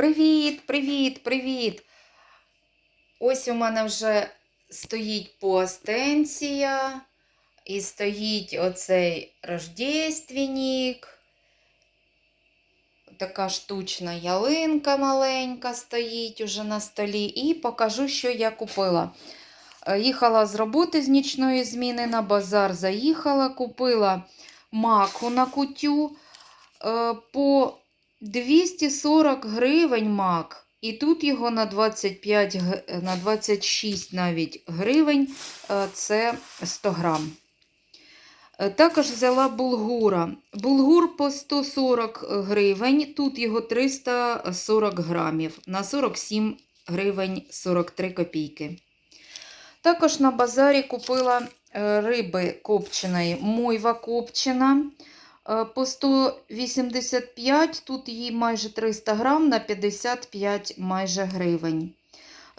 Привіт, привіт, привіт. Ось у мене вже стоїть поастенція, і стоїть оцей рождественник. Така штучна ялинка маленька стоїть уже на столі. І покажу, що я купила. Е, Їхала з роботи з нічної зміни на базар, заїхала, купила маку на кутю е, по 240 гривень мак. І тут його на 25, на 26 навіть гривень, е, це 100 грам. Е, Також взяла булгура. Булгур по 140 гривень, тут його 340 грамів, на 47 гривень 43 копійки. Також на базарі купила е, риби копченої, мойва копчена. Е, По 185, тут її майже 300 грам на 55 майже гривень.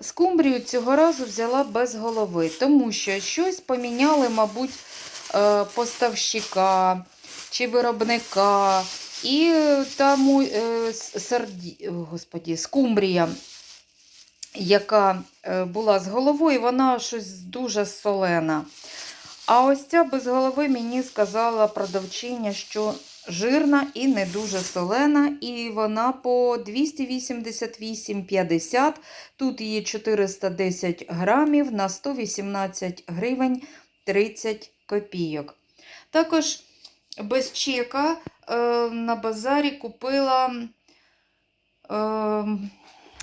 Скумбрію цього разу взяла без голови, тому що щось поміняли, мабуть, е, поставщика чи виробника. І там е, сарді... господі, скумбрія, яка була з головою, вона щось дуже солена. А ось ця без голови мені сказала продавчиня, що жирна і не дуже солена, і вона по 288,50. Тут її 410 грамів на 118 гривень 30 копійок. Також без чека е, на базарі купила е,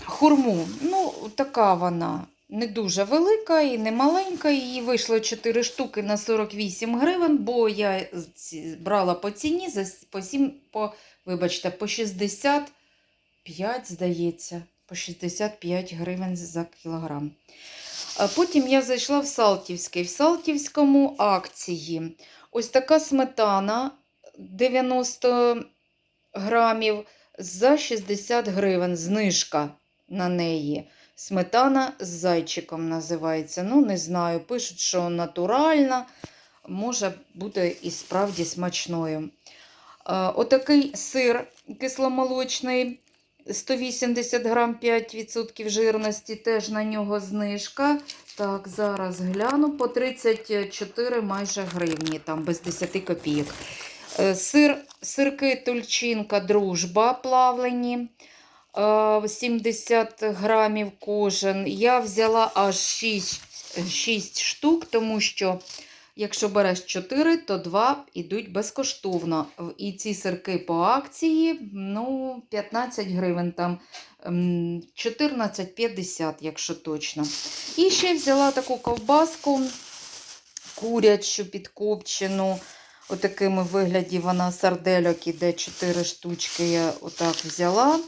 хурму. Ну, така вона не дуже велика і не маленька. Її вийшло 4 штуки на 48 гривень, бо я брала по ціні за по 7, по, вибачте, по 65, здається, по 65 гривень за кілограм. А потім я зайшла в Салтівський. В Салтівському акції. Ось така сметана 90 грамів за 60 гривень. Знижка на неї. Сметана з зайчиком називається. Ну, не знаю. Пишуть, що натуральна, може бути і справді смачною. Е, Отакий сир кисломолочний, 180 грам 5% жирності, теж на нього знижка. Так, зараз гляну по 34 майже гривні, там без 10 копійок. Е, Сир, сирки тульчинка, дружба плавлені. Е, 70 грамів кожен. Я взяла аж 6, 6 штук, тому що якщо береш 4, то 2 йдуть безкоштовно. І ці сирки по акції ну, 15 гривень, там ем, 14,50, якщо точно. І ще взяла таку ковбаску курячу підкопчену. Отакими вигляді вона сардельок іде 4 штучки. Я отак взяла.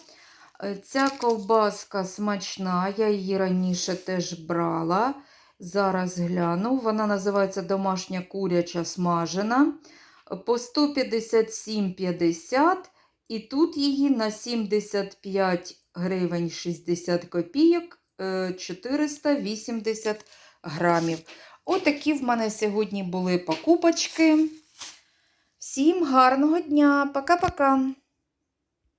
Е, Ця ковбаска смачна, я її раніше теж брала. Зараз гляну. Вона називається домашня куряча смажена. По 157,50. І тут її на 75 гривень 60 копійок е, 480 грамів. Отакі в мене сьогодні були покупочки. Всім гарного дня! Пока-пока!